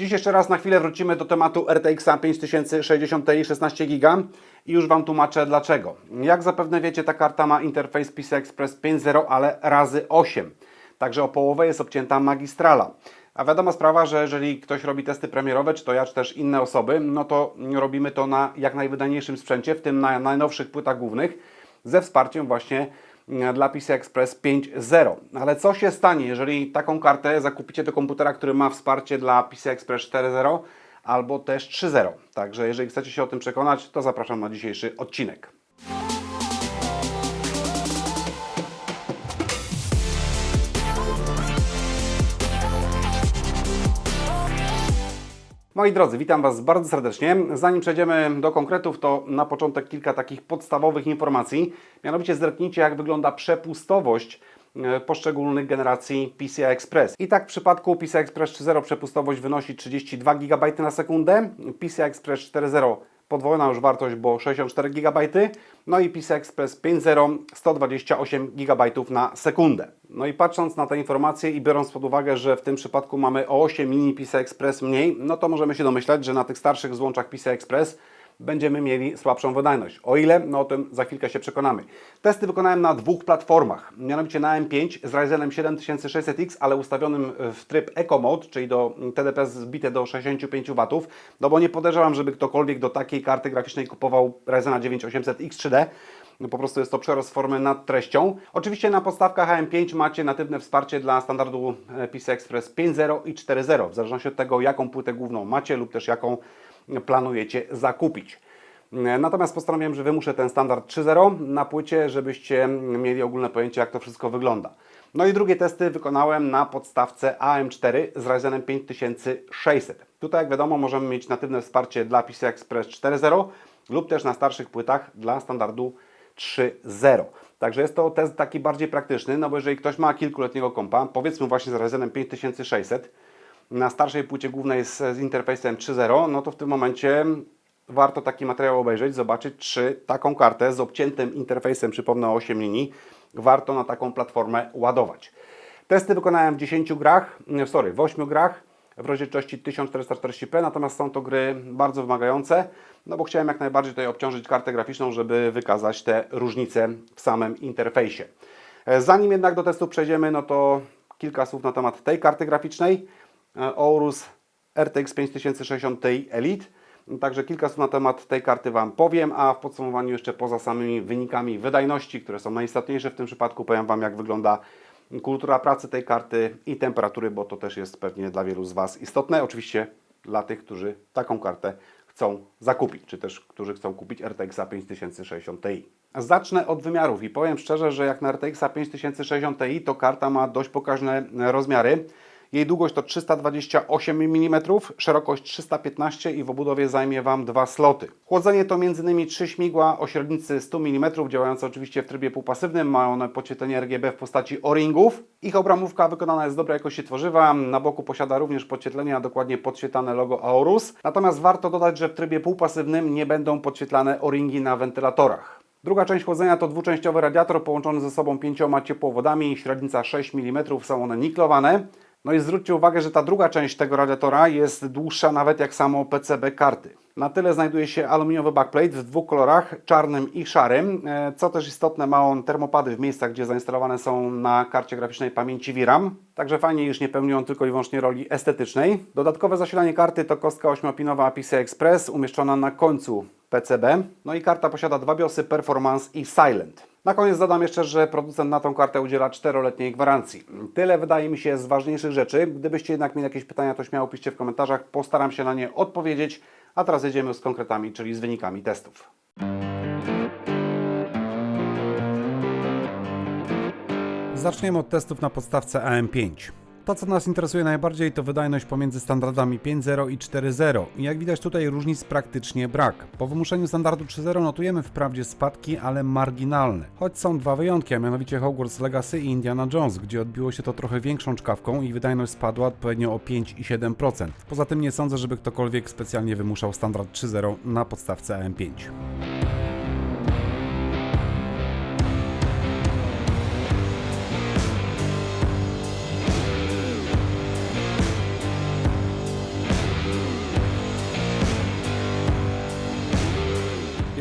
Dziś jeszcze raz na chwilę wrócimy do tematu RTX 5060 Ti 16 GB i już Wam tłumaczę dlaczego. Jak zapewne wiecie, ta karta ma interfejs PCI Express 5.0, ale razy 8. Także o połowę jest obcięta magistrala. A wiadoma sprawa, że jeżeli ktoś robi testy premierowe, czy to ja, czy też inne osoby, no to robimy to na jak najwydajniejszym sprzęcie, w tym na najnowszych płytach głównych, ze wsparciem właśnie dla PCI Express 5.0. Ale co się stanie, jeżeli taką kartę zakupicie do komputera, który ma wsparcie dla PCI Express 4.0 albo też 3.0? Także jeżeli chcecie się o tym przekonać, to zapraszam na dzisiejszy odcinek. Moi drodzy, witam Was bardzo serdecznie. Zanim przejdziemy do konkretów, to na początek kilka takich podstawowych informacji. Mianowicie zerknijcie, jak wygląda przepustowość e, poszczególnych generacji PCI Express. I tak w przypadku PCI Express 3.0 przepustowość wynosi 32 GB na sekundę, PCI Express 4.0 podwojona już wartość, bo 64 GB, no i PCI Express 5.0 128 GB na sekundę. No i patrząc na te informacje i biorąc pod uwagę, że w tym przypadku mamy o 8 mini PCI Express mniej, no to możemy się domyślać, że na tych starszych złączach PCI Express będziemy mieli słabszą wydajność. O ile? No o tym za chwilkę się przekonamy. Testy wykonałem na dwóch platformach, mianowicie na M5 z Ryzenem 7600X, ale ustawionym w tryb Eco Mode, czyli do TDP zbite do 65 W, no bo nie podejrzewam, żeby ktokolwiek do takiej karty graficznej kupował Ryzena 9800X 3D, no po prostu jest to przerost formy nad treścią. Oczywiście na podstawkach AM5 macie natywne wsparcie dla standardu PCI Express 5.0 i 4.0, w zależności od tego, jaką płytę główną macie lub też jaką planujecie zakupić. Natomiast postanowiłem, że wymuszę ten standard 3.0 na płycie, żebyście mieli ogólne pojęcie, jak to wszystko wygląda. No i drugie testy wykonałem na podstawce AM4 z Ryzenem 5600. Tutaj, jak wiadomo, możemy mieć natywne wsparcie dla PCI Express 4.0 lub też na starszych płytach dla standardu 3.0. Także jest to test taki bardziej praktyczny, no bo jeżeli ktoś ma kilkuletniego kompa, powiedzmy właśnie z Ryzenem 5600, na starszej płycie głównej z, z interfejsem 3.0, no to w tym momencie warto taki materiał obejrzeć, zobaczyć, czy taką kartę z obciętym interfejsem, przypomnę 8 linii, warto na taką platformę ładować. Testy wykonałem w 10 grach, sorry, w 8 grach w rozdzielczości 1440p, natomiast są to gry bardzo wymagające, no bo chciałem jak najbardziej tutaj obciążyć kartę graficzną, żeby wykazać te różnice w samym interfejsie. Zanim jednak do testów przejdziemy, no to kilka słów na temat tej karty graficznej. Aorus RTX 5060 Ti Elite. Także kilka słów na temat tej karty Wam powiem, a w podsumowaniu jeszcze poza samymi wynikami wydajności, które są najistotniejsze w tym przypadku, powiem Wam jak wygląda kultura pracy tej karty i temperatury, bo to też jest pewnie dla wielu z Was istotne. Oczywiście dla tych, którzy taką kartę chcą zakupić, czy też którzy chcą kupić RTX 5060 Ti. Zacznę od wymiarów i powiem szczerze, że jak na RTX 5060 Ti to karta ma dość pokaźne rozmiary. Jej długość to 328 mm, szerokość 315 i w obudowie zajmie Wam dwa sloty. Chłodzenie to m.in. trzy śmigła o średnicy 100 mm, działające oczywiście w trybie półpasywnym. Mają one podświetlenie RGB w postaci O-ringów. Ich obramówka wykonana jest z dobrej jakości tworzywa. Na boku posiada również podświetlenie, a dokładnie podświetlane logo Aorus. Natomiast warto dodać, że w trybie półpasywnym nie będą podświetlane O-ringi na wentylatorach. Druga część chłodzenia to dwuczęściowy radiator połączony ze sobą pięcioma ciepłowodami, średnica 6 mm, są one niklowane. No i zwróćcie uwagę, że ta druga część tego radiatora jest dłuższa nawet jak samo PCB karty. Na tyle znajduje się aluminiowy backplate w dwóch kolorach, czarnym i szarym. E, co też istotne, ma on termopady w miejscach, gdzie zainstalowane są na karcie graficznej pamięci VRAM. Także fajnie, iż nie pełnią tylko i wyłącznie roli estetycznej. Dodatkowe zasilanie karty to kostka 8-pinowa PCI Express umieszczona na końcu PCB. No i karta posiada dwa BIOSy Performance i Silent. Na koniec dodam jeszcze, że producent na tą kartę udziela 4-letniej gwarancji. Tyle wydaje mi się z ważniejszych rzeczy. Gdybyście jednak mieli jakieś pytania, to śmiało piszcie w komentarzach. Postaram się na nie odpowiedzieć. A teraz jedziemy z konkretami, czyli z wynikami testów. Zaczniemy od testów na podstawce AM5. To, co nas interesuje najbardziej, to wydajność pomiędzy standardami 5.0 i 4.0. I jak widać tutaj różnic praktycznie brak. Po wymuszeniu standardu 3.0 notujemy wprawdzie spadki, ale marginalne. Choć są dwa wyjątki, a mianowicie Hogwarts Legacy i Indiana Jones, gdzie odbiło się to trochę większą czkawką i wydajność spadła odpowiednio o 5 i 7%. Poza tym nie sądzę, żeby ktokolwiek specjalnie wymuszał standard 3.0 na podstawce AM5.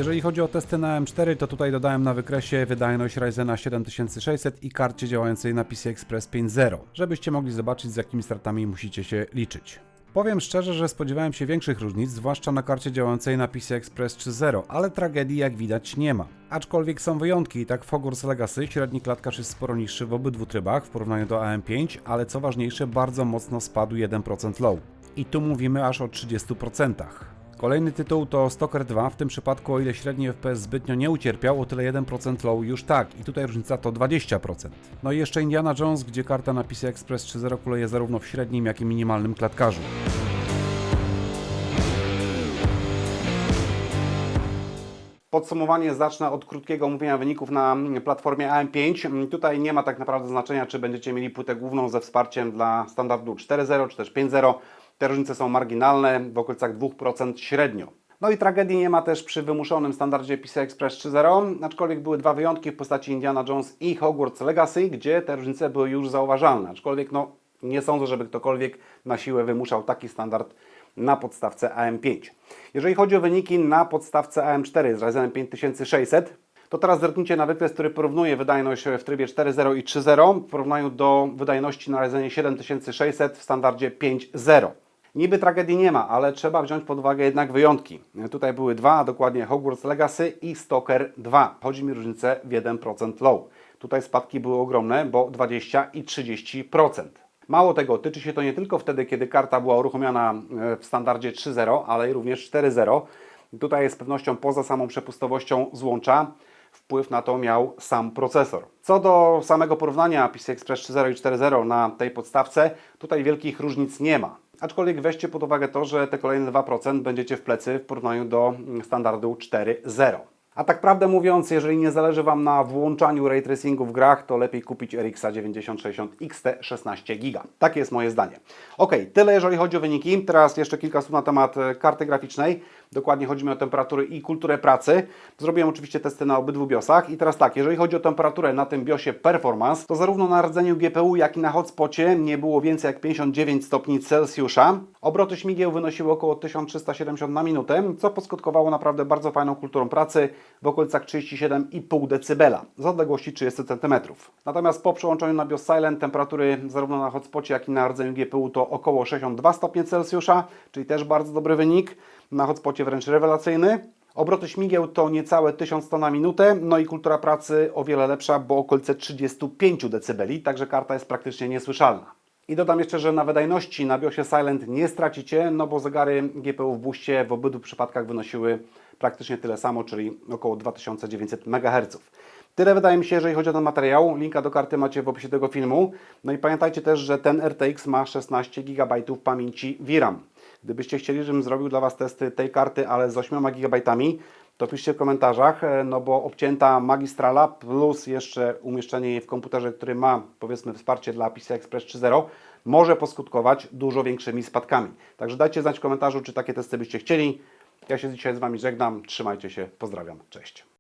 Jeżeli chodzi o testy na M4, to tutaj dodałem na wykresie wydajność Ryzena 7600 i karcie działającej na PCI Express 5.0, żebyście mogli zobaczyć z jakimi stratami musicie się liczyć. Powiem szczerze, że spodziewałem się większych różnic, zwłaszcza na karcie działającej na PCI Express 3.0, ale tragedii jak widać nie ma. Aczkolwiek są wyjątki, tak w Hogwarts Legacy średni klatkarz jest sporo niższy w obydwu trybach w porównaniu do AM5, ale co ważniejsze bardzo mocno spadł 1% low. I tu mówimy aż o 30%. Kolejny tytuł to Stalker 2, w tym przypadku o ile średni FPS zbytnio nie ucierpiał, o tyle 1% low już tak i tutaj różnica to 20%. No i jeszcze Indiana Jones, gdzie karta na PCI Express 3.0 kuleje zarówno w średnim, jak i minimalnym klatkarzu. Podsumowanie zacznę od krótkiego omówienia wyników na platformie AM5. Tutaj nie ma tak naprawdę znaczenia, czy będziecie mieli płytę główną ze wsparciem dla standardu 4.0 czy też 5.0. Te różnice są marginalne, w okolicach 2% średnio. No i tragedii nie ma też przy wymuszonym standardzie PCI Express 3.0, aczkolwiek były dwa wyjątki w postaci Indiana Jones i Hogwarts Legacy, gdzie te różnice były już zauważalne. Aczkolwiek no, nie sądzę, żeby ktokolwiek na siłę wymuszał taki standard na podstawce AM5. Jeżeli chodzi o wyniki na podstawce AM4 z Ryzenem 5600, to teraz zerknijcie na wykres, który porównuje wydajność w trybie 4.0 i 3.0 w porównaniu do wydajności na Ryzenie 7600 w standardzie 5.0. Niby tragedii nie ma, ale trzeba wziąć pod uwagę jednak wyjątki. Tutaj były dwa, a dokładnie Hogwarts Legacy i Stalker 2. Chodzi mi o różnicę w 1% low. Tutaj spadki były ogromne, bo 20 i 30%. Mało tego, tyczy się to nie tylko wtedy, kiedy karta była uruchomiona e, w standardzie 3.0, ale i również 4.0. Tutaj z pewnością poza samą przepustowością złącza wpływ na to miał sam procesor. Co do samego porównania PCI Express 3.0 i 4.0 na tej podstawce, tutaj wielkich różnic nie ma. Aczkolwiek weźcie pod uwagę to, że te kolejne 2% będziecie w plecy w porównaniu do mm, standardu 4.0. A tak prawdę mówiąc, jeżeli nie zależy Wam na włączaniu ray tracingu w grach, to lepiej kupić RX 9060 XT 16 GB. Takie jest moje zdanie. Ok, tyle jeżeli chodzi o wyniki. Teraz jeszcze kilka słów na temat e, karty graficznej. Dokładnie chodzi mi o temperatury i kulturę pracy. Zrobiłem oczywiście testy na obydwu BIOSach. I teraz tak, jeżeli chodzi o temperaturę na tym BIOSie Performance, to zarówno na rdzeniu GPU, jak i na hotspocie nie było więcej jak 59 stopni Celsjusza. Obroty śmigieł wynosiły około 1370 na minutę, co poskutkowało naprawdę bardzo fajną kulturą pracy w okolicach 37,5 dB z odległości 30 cm. Natomiast po przełączeniu na BIOS Silent temperatury zarówno na hotspocie, jak i na rdzeniu GPU to około 62 stopnie Celsjusza, czyli też bardzo dobry wynik. Na hotspocie wręcz rewelacyjny. Obroty śmigieł to niecałe 1100 na minutę, no i kultura pracy o wiele lepsza, bo okolice 35 dB, także karta jest praktycznie niesłyszalna. I dodam jeszcze, że na wydajności na BIOSie Silent nie stracicie, no bo zegary GPU w buście w obydwu przypadkach wynosiły praktycznie tyle samo, czyli około 2900 MHz. Tyle wydaje mi się, jeżeli chodzi o ten materiał. Linka do karty macie w opisie tego filmu. No i pamiętajcie też, że ten RTX ma 16 GB pamięci VRAM. Gdybyście chcieli, żebym zrobił dla Was testy tej karty, ale z 8 GB, to piszcie w komentarzach, e, no bo obcięta magistrala plus jeszcze umieszczenie jej w komputerze, który ma powiedzmy wsparcie dla PCI Express 3.0 może poskutkować dużo większymi spadkami. Także dajcie znać w komentarzu, czy takie testy byście chcieli. Ja się dzisiaj z Wami żegnam. Trzymajcie się. Pozdrawiam. Cześć.